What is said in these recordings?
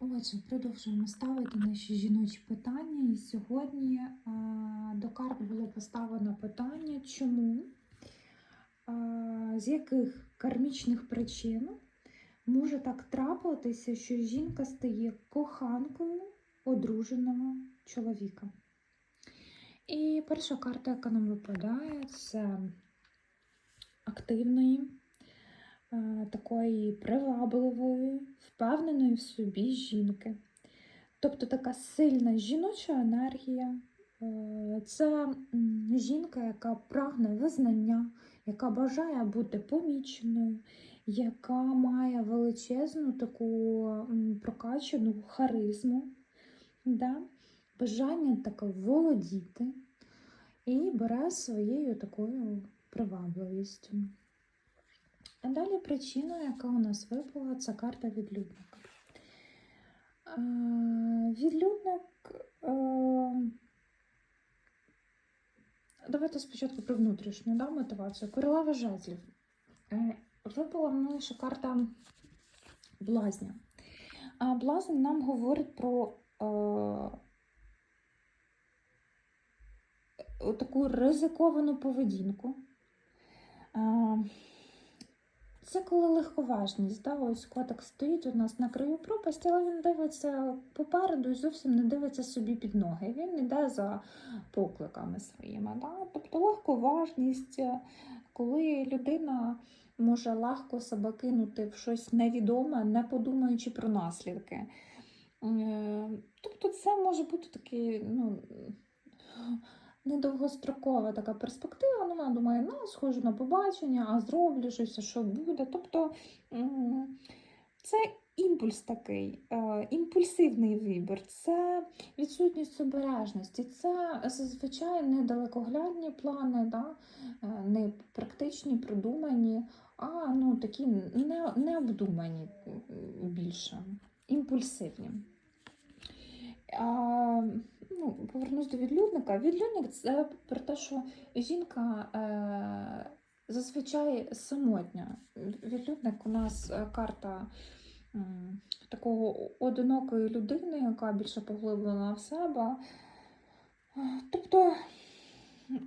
Отже, продовжуємо ставити наші жіночі питання. І сьогодні е, до карт було поставлено питання, чому, е, з яких кармічних причин може так трапитися, що жінка стає коханкою одруженого чоловіка. І перша карта, яка нам випадає, це активної, такої привабливої, впевненої в собі жінки. Тобто така сильна жіноча енергія. е, Це жінка, яка прагне визнання, яка бажає бути поміченою, яка має величезну таку прокачану харизму, да? бажання таке володіти і бере своєю такою привабливістю. А далі причина, яка у нас випала, це карта відлюдника. Е, Відлюдник. е, Давайте спочатку про внутрішню да, мотивацію. Королева жезлів. Е, Випала мною ще карта блазня. А блазень нам говорить про е, таку ризиковану поведінку. Е, Це коли легковажність, да? ось котик стоїть у нас на краю пропасті, але він дивиться попереду і зовсім не дивиться собі під ноги. Він йде за покликами своїми. Да? Тобто легковажність, е, коли людина може легко себе кинути в щось невідоме, не подумаючи про наслідки. Е, Тобто це може бути такий, ну, недовгострокова така перспектива. Ну, вона думає, ну, схожу на побачення, а зроблю щось, що буде. Тобто це імпульс такий, е, імпульсивний вибір, це відсутність обережності, це зазвичай недалекоглядні плани, да? е, не практичні, продумані, а ну, такі не, необдумані більше, імпульсивні. А, ну, повернусь до відлюдника. Відлюдник це про те, що жінка е, зазвичай самотня. Відлюдник у нас е, карта такого одинокої людини, яка більше поглиблена в себе. Е, Тобто,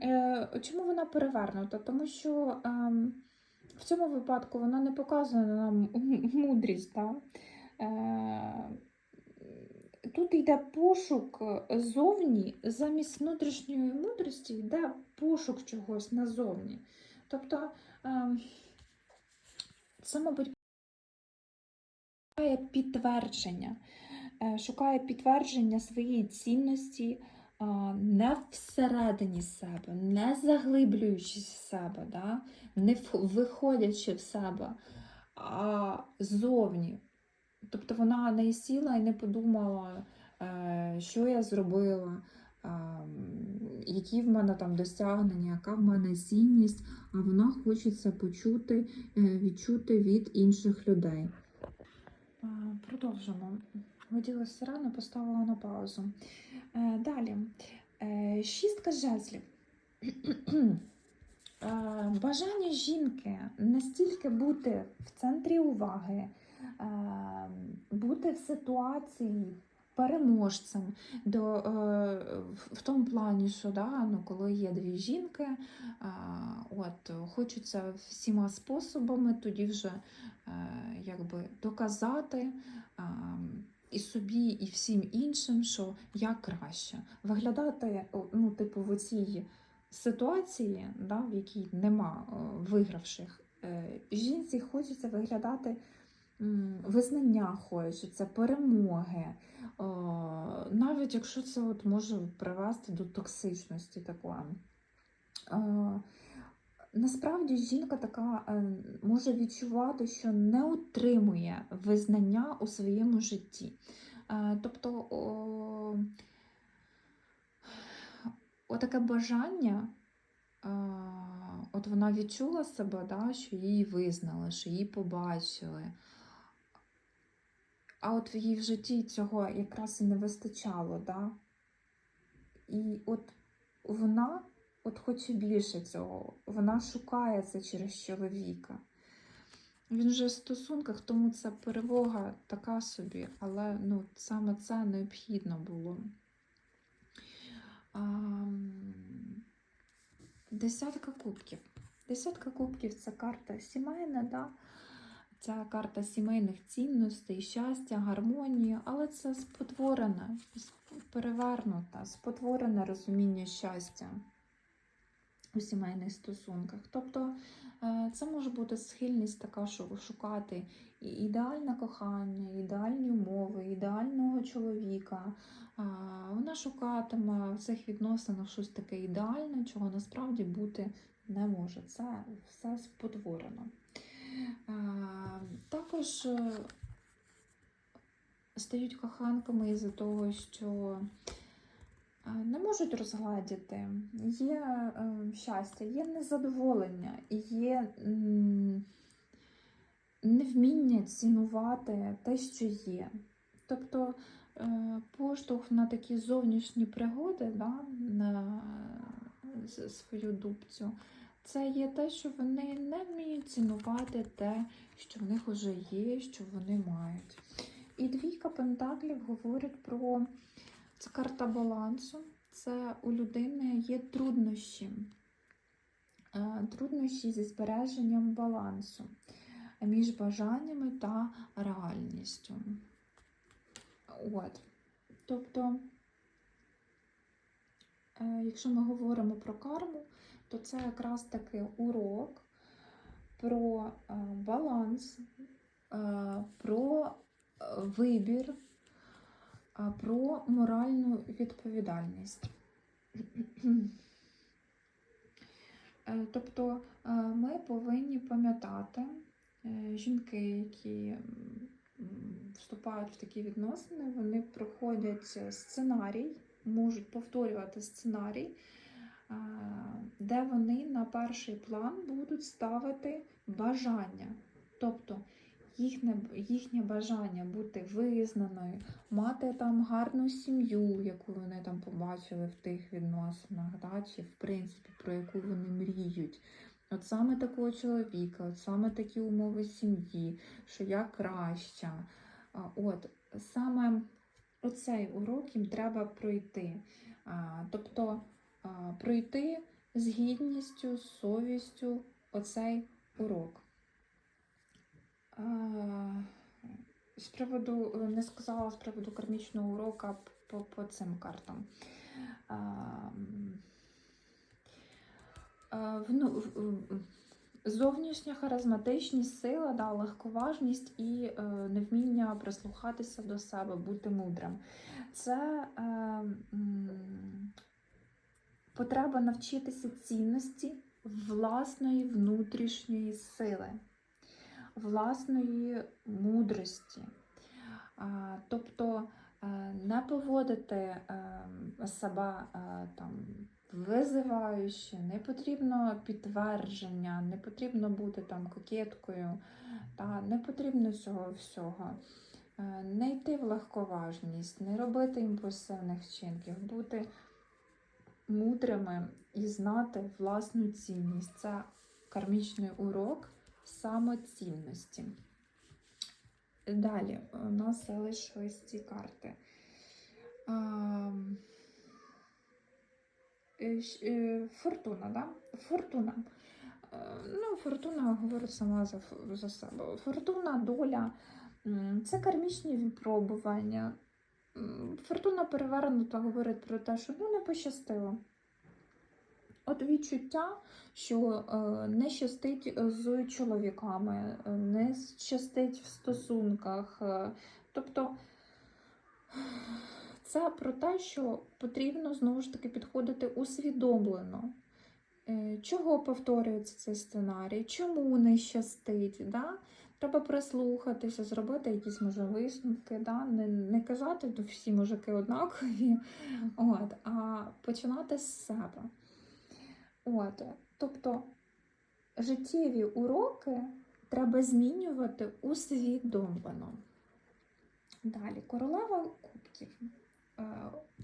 е, чому вона перевернута? Тому що ем, в цьому випадку вона не показує нам мудрість. Да? Е, Тут йде пошук зовні замість внутрішньої мудрості, йде пошук чогось назовні. Тобто ем, це, мабуть, шукає підтвердження, е, шукає підтвердження своєї цінності не всередині себе, не заглиблюючись в себе, да? не виходячи в себе, а ззовні. Тобто вона не сіла і не подумала, е, що я зробила, які в мене там досягнення, яка в мене цінність, а вона хоче це почути, е, відчути від інших людей. Продовжимо. Виділася рано, поставила на паузу. Е, Далі. Шістка жезлів. Бажання жінки настільки бути в центрі уваги, бути в ситуації переможцем до, е, в- тому плані, що да, ну, коли є дві жінки, е, от, хочеться всіма способами тоді вже е, якби доказати е, і собі, і всім іншим, що я краще. Виглядати, ну, типу, в цій ситуації, да, в якій нема вигравших, жінці хочеться виглядати визнання хочеться, перемоги. Е, Навіть якщо це от може привести до токсичності такої. Е, Насправді жінка така е, може відчувати, що не отримує визнання у своєму житті. Тобто о, отаке бажання, от вона відчула себе, да, що її визнали, що її побачили. А от в її в житті цього якраз і не вистачало. Да? І от вона от хоче більше цього, вона шукає це через чоловіка. Він вже в стосунках, тому це перевога така собі, але ну, саме це необхідно було. Ам, Десятка кубків. Десятка кубків це карта сімейна, да? Це карта сімейних цінностей, щастя, гармонії, але це спотворене, перевернуте, спотворене розуміння щастя у сімейних стосунках. Тобто е, це може бути схильність така, що шукати ідеальне кохання, ідеальні умови, ідеального чоловіка. Вона шукатиме в цих відносинах щось таке ідеальне, чого насправді бути не може. Це все спотворено. Також е, стають коханками із-за того, що е, не можуть розгладіти. Є е, щастя, є незадоволення, є невміння цінувати те, що є. Тобто поштовх на такі зовнішні пригоди да, на свою дубцю. Це є те, що вони не вміють цінувати те, що в них вже є, що вони мають. І двійка пентаклів говорить про це карта балансу. Це у людини є труднощі. Е, Труднощі зі збереженням балансу між бажаннями та реальністю. От. Тобто, е, якщо ми говоримо про карму, то це якраз таки урок про е, баланс, е, про е, вибір, про моральну відповідальність. Тобто ми повинні пам'ятати жінки, які вступають в такі відносини, вони проходять сценарій, можуть повторювати сценарій, де вони на перший план будуть ставити бажання. Тобто їхнє, їхнє бажання бути визнаною, мати там гарну сім'ю, яку вони там побачили в тих відносинах, да, чи в принципі про яку вони мріють. От саме такого чоловіка, от саме такі умови сім'ї, що я краща. От саме оцей урок їм треба пройти. Тобто пройти з гідністю, з совістю оцей урок. З приводу, не сказала з приводу кармічного урока по, по цим картам. В- Зовнішня харизматичність, сила, да, легковажність і е, невміння прислухатися до себе, бути мудрим. Це е, потреба навчитися цінності власної внутрішньої сили, власної мудрості. Тобто е, не поводити е, себе е, там визиваючи, не потрібно підтвердження, не потрібно бути там кокеткою, та не потрібно цього всього. Не йти в легковажність, не робити імпульсивних вчинків, бути мудрими і знати власну цінність. Це кармічний урок самоцінності. Далі у нас залишились ці карти. Ам, е, е, Фортуна, да? Фортуна. Е, Ну, фортуна говорить сама за, за себе. Фортуна, доля це кармічні випробування. Фортуна перевернута говорить про те, що ну не пощастило. От відчуття, що е, не щастить з чоловіками, е, не щастить в стосунках. е, Тобто це про те, що потрібно знову ж таки підходити усвідомлено. Е, Чого повторюється цей сценарій? Чому не щастить? Да? Треба прислухатися, зробити якісь може висновки, да? не, не казати, що всі мужики однакові, от, а починати з себе. От, тобто життєві уроки треба змінювати усвідомлено. Далі, королева кубків. Е,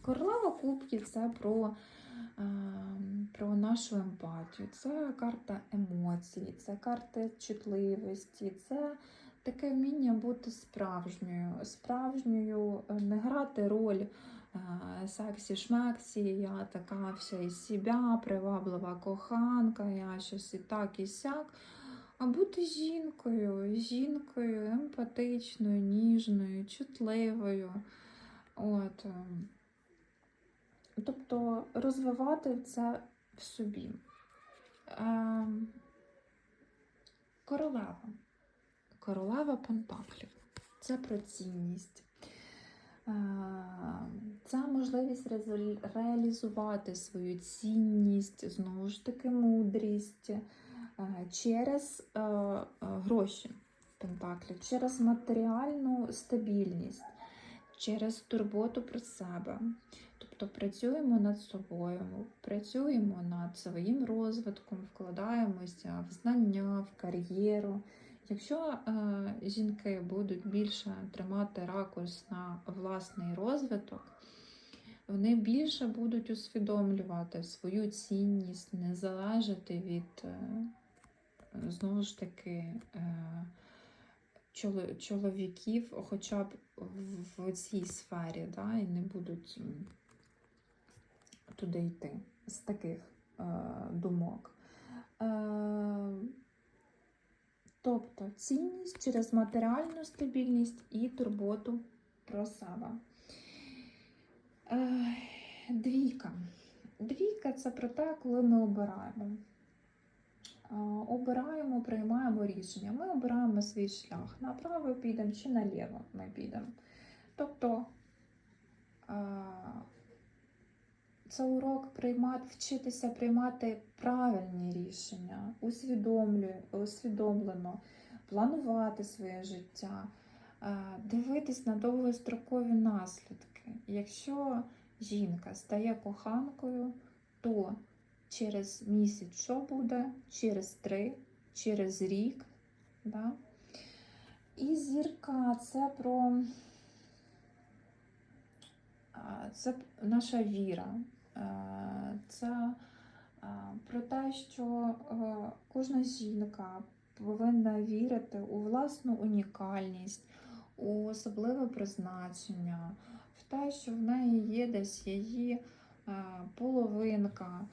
Королева кубків це про ем, про нашу емпатію. Це карта емоцій, це карта чутливості, це таке вміння бути справжньою, справжньою, е, не грати роль е, сексі-шмексі, я така вся із себе, приваблива коханка, я щось і так, і сяк. А бути жінкою, жінкою емпатичною, ніжною, чутливою. От. ем, Тобто розвивати це в собі. Ем, Королева. Королева Пентаклів. Це про цінність. Ем, Це можливість реалізувати свою цінність, знову ж таки, мудрість е, через е, е, гроші Пентаклів, через матеріальну стабільність, через турботу про себе. Тобто працюємо над собою, працюємо над своїм розвитком, вкладаємося в знання, в кар'єру. Якщо е, жінки будуть більше тримати ракурс на власний розвиток, вони більше будуть усвідомлювати свою цінність, не залежати від е, знову ж таки е, чоловіків, хоча б в, цій сфері, да, і не будуть туди йти з таких е, думок. Е, тобто цінність через матеріальну стабільність і турботу про себе. Е, двійка. Двійка це про те, коли ми обираємо. Е, Обираємо, приймаємо рішення. Ми обираємо свій шлях. Направо підемо чи наліво ми підемо. Тобто е, це урок приймати, вчитися приймати правильні рішення, усвідомлено, планувати своє життя, е, дивитись на довгострокові наслідки. Якщо жінка стає коханкою, то через місяць що буде, через три, через рік. Да? І зірка це про це наша віра. Це про те, що е, кожна жінка повинна вірити у власну унікальність, у особливе призначення, в те, що в неї є десь її е, половинка,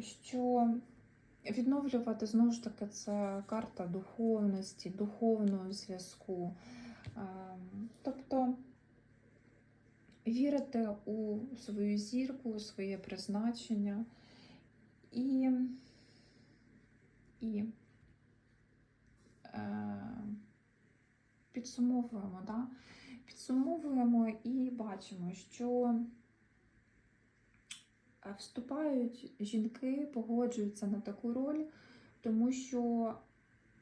що відновлювати знову ж таки це карта духовності, духовного зв'язку. Тобто вірити у свою зірку, у своє призначення і, і е, підсумовуємо, да? підсумовуємо і бачимо, що вступають жінки, погоджуються на таку роль, тому що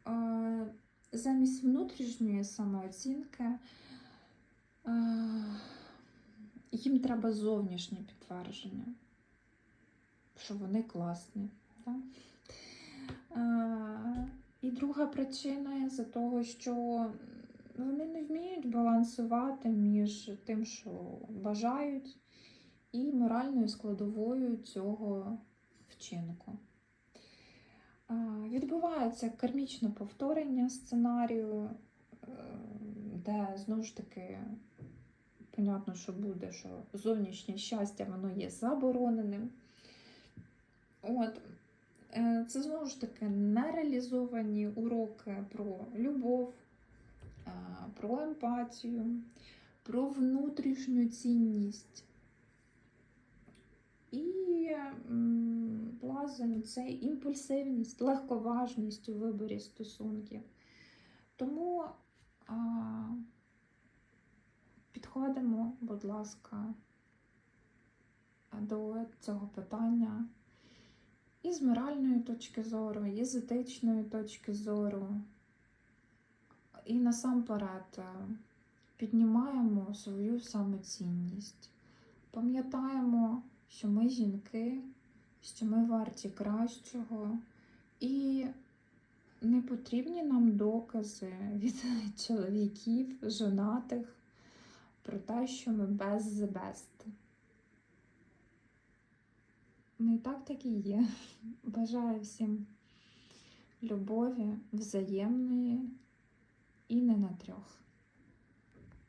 е, замість внутрішньої самооцінки е, їм треба зовнішнє підтвердження, що вони класні. Да? Е, і друга причина за того, що вони не вміють балансувати між тим, що бажають, і моральною складовою цього вчинку. Відбувається кармічне повторення сценарію, е, де знову ж таки понятно, що буде, що зовнішнє щастя воно є забороненим. От. Е, Це знову ж таки нереалізовані уроки про любов, е, про емпатію, про внутрішню цінність. І м, це імпульсивність, легковажність у виборі стосунків. Тому а, підходимо, будь ласка, до цього питання і з моральної точки зору, і з етичної точки зору. І насамперед е, піднімаємо свою самоцінність. Пам'ятаємо, що ми жінки, що ми варті кращого, і не потрібні нам докази від чоловіків, жонатих про те, що ми без best. Ну і так так і є. Бажаю всім любові, взаємної і не на трьох.